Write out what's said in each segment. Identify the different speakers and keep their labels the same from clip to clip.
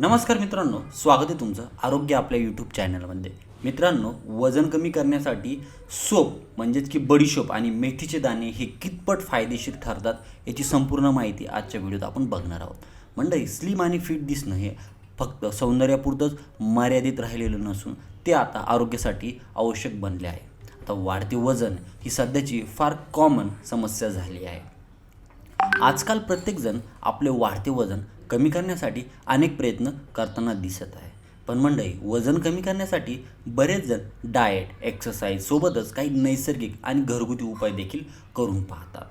Speaker 1: नमस्कार मित्रांनो स्वागत आहे तुमचं आरोग्य आपल्या यूट्यूब चॅनलमध्ये मित्रांनो वजन कमी करण्यासाठी सोप म्हणजेच की बडीशोप आणि मेथीचे दाणे हे कितपट फायदेशीर ठरतात याची संपूर्ण माहिती आजच्या व्हिडिओत आपण बघणार आहोत. मंडळी स्लिम आणि फिट दिसणं हे फक्त सौंदर्यापुरतंच मर्यादित राहिलेलं नसून ते आता आरोग्यासाठी आवश्यक बनले आहे. आता वाढते वजन ही सध्याची फार कॉमन समस्या झाली आहे. आजकाल प्रत्येकजण आपले वाढते वजन कमी करण्यासाठी अनेक प्रयत्न करताना दिसत आहे. पण मंडळी वजन कमी करण्यासाठी बरेच जण डाएट एक्सरसाइज सोबतच काही नैसर्गिक आणि घरगुती उपाय देखील करून पाहतात.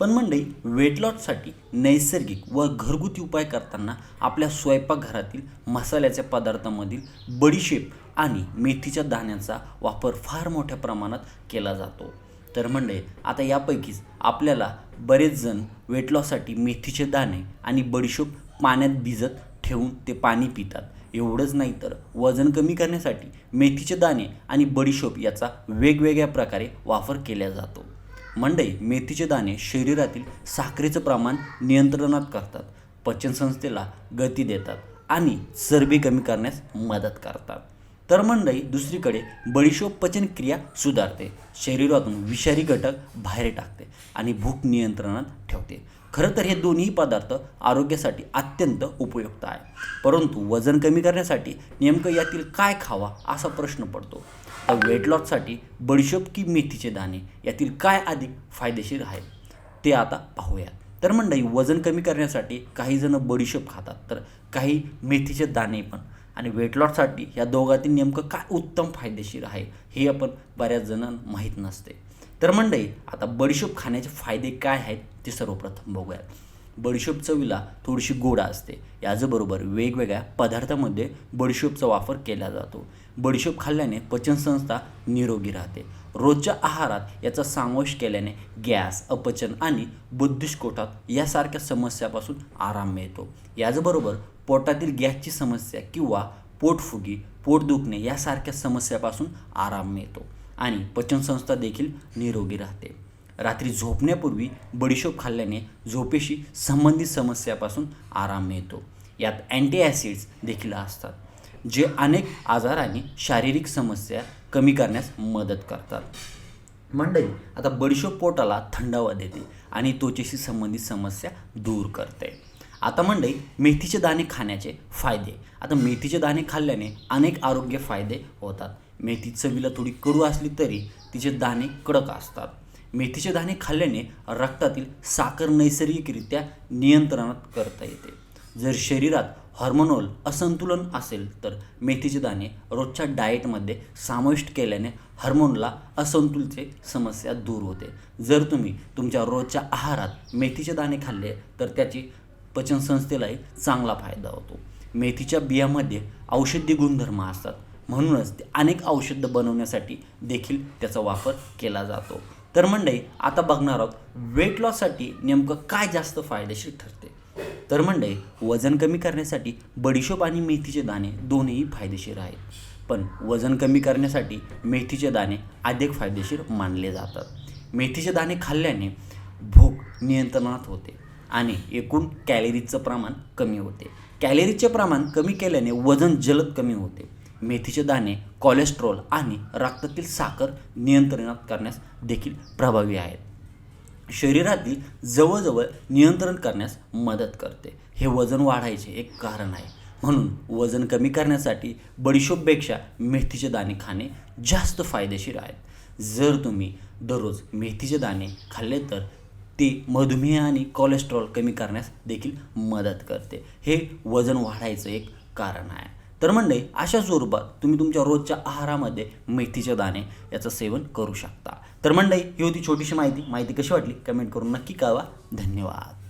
Speaker 1: पण मंडळी वेट लॉससाठी नैसर्गिक व घरगुती उपाय करताना आपल्या स्वयंपाकघरातील मसाल्याच्या पदार्थामधील बडीशेप आणि मेथीच्या दाण्यांचा वापर फार मोठ्या प्रमाणात केला जातो. तर म्हणजे आता यापैकीच आपल्याला बरेच जण वेट लॉससाठी मेथीचे दाणे आणि बडीशोप पाण्यात भिजत ठेवून ते पाणी पितात. एवढंच नाही तर वजन कमी करण्यासाठी मेथीचे दाणे आणि बडीशोप याचा वेगवेगळ्या प्रकारे वापर केला जातो. मंडई मेथीचे दाणे शरीरातील साखरेचं प्रमाण नियंत्रणात करतात पचनसंस्थेला गती देतात आणि चरबी कमी करण्यास मदत करतात. तर मंडई दुसरीकडे बडीशोप पचनक्रिया सुधारते. शरीरातून विषारी घटक बाहेर टाकते आणि भूक नियंत्रणात ठेवते. खरं तर हे दोन्ही पदार्थ आरोग्यासाठी अत्यंत उपयुक्त आहे. परंतु वजन कमी करण्यासाठी नेमकं यातील काय खावा असा प्रश्न पडतो. तर वेट लॉससाठी बडीशोप की मेथीचे दाणे यातील काय अधिक फायदेशीर आहे? ते आता पाहूयात. तर मंडळी वजन कमी करण्यासाठी काही जण बडीशोप खातात तर काही मेथीचे दाणे पण. आणि वेट लॉससाठी या दोघातील नेमकं काय उत्तम फायदेशीर आहे हे आपण बऱ्याच जणांना माहीत नसते. तर मंडळी आता बडीशोप खाण्याचे फायदे काय आहेत ते सर्वप्रथम बघूयात. बडीशोप चवीला थोडीशी गोड असते. याचबरोबर वेगवेगळ्या पदार्थामध्ये बडीशोपचा वापर केला जातो. बडीशोप खाल्ल्याने पचनसंस्था निरोगी राहते. रोजच्या आहारात याचा समावेश केल्याने गॅस अपचन आणि बुद्धिस्कोटात यासारख्या समस्यापासून आराम मिळतो. याचबरोबर पोटातील गॅसची समस्या किंवा पोटफुगी पोट दुखणे यासारख्या समस्यापासून आराम मिळतो आणि पचनसंस्था देखील निरोगी राहते. रात्री झोपण्यापूर्वी बडीशोप खाल्ल्याने झोपेशी संबंधित समस्यापासून आराम मिळतो. यात अँटी ॲसिड्स देखील असतात जे अनेक आजार आणि शारीरिक समस्या कमी करण्यास मदत करतात. मंडळी आता बडीशोप पोटाला थंडावा देते आणि त्वचेशी संबंधित समस्या दूर करते. आता मंडई मेथीचे दाणे खाण्याचे फायदे. आता मेथीचे दाणे खाल्ल्याने अनेक आरोग्य फायदे होतात. मेथी चवीला थोडी कडू असली तरी तिचे दाणे कडक असतात. मेथीचे दाणे खाल्ल्याने रक्तातील साखर नैसर्गिकरित्या नियंत्रणात करता येते. जर शरीरात हॉर्मोनल असंतुलन असेल तर मेथीचे दाणे रोजच्या डाएटमध्ये समाविष्ट केल्याने हार्मोनला असंतुलचे समस्या दूर होते. जर तुम्ही तुमच्या रोजच्या आहारात मेथीचे दाणे खाल्ले तर त्याची पचनसंस्थेलाही चांगला फायदा होतो. मेथीच्या बियामध्ये औषधी गुणधर्म असतात. म्हणूनच ते अनेक औषधं बनवण्यासाठी देखील त्याचा वापर केला जातो. तर मंडळी आता बघणार आहोत वेट लॉससाठी नेमकं काय जास्त फायदेशीर ठरते? तर मंडळी वजन कमी करण्यासाठी बडीशोप आणि मेथीचे दाणे दोन्ही फायदेशीर आहेत. पण वजन कमी करण्यासाठी मेथीचे दाणे अधिक फायदेशीर मानले जातात. मेथीचे दाणे खाल्ल्याने भूक नियंत्रणात होते. आणि एकूण कॅलरीजचं प्रमाण कमी होते. कॅलरीजचे प्रमाण कमी केल्याने वजन जलद कमी होते. मेथीचे दाणे कोलेस्ट्रॉल आणि रक्तातील साखर नियंत्रणात करण्यास देखील प्रभावी आहेत. शरीरातील जवळजवळ नियंत्रण करण्यास मदत करते. हे वजन वाढायचे एक कारण आहे. म्हणून वजन कमी करण्यासाठी बडीशोपपेक्षा मेथीचे दाणे खाणे जास्त फायदेशीर आहेत. जर तुम्ही दररोज मेथीचे दाणे खाल्ले तर ते मधुमेह आणि कोलेस्ट्रॉल कमी करण्यास देखील मदत करते. हे वजन वाढायचं एक कारण आहे. तर म्हणजे अशा स्वरूपात तुम्ही तुमच्या रोजच्या आहारामध्ये मेथीचे दाणे याचं सेवन करू शकता. तर मंडळी ही होती छोटीशी माहिती. माहिती कशी वाटली? कमेंट करून नक्की कळवा. धन्यवाद.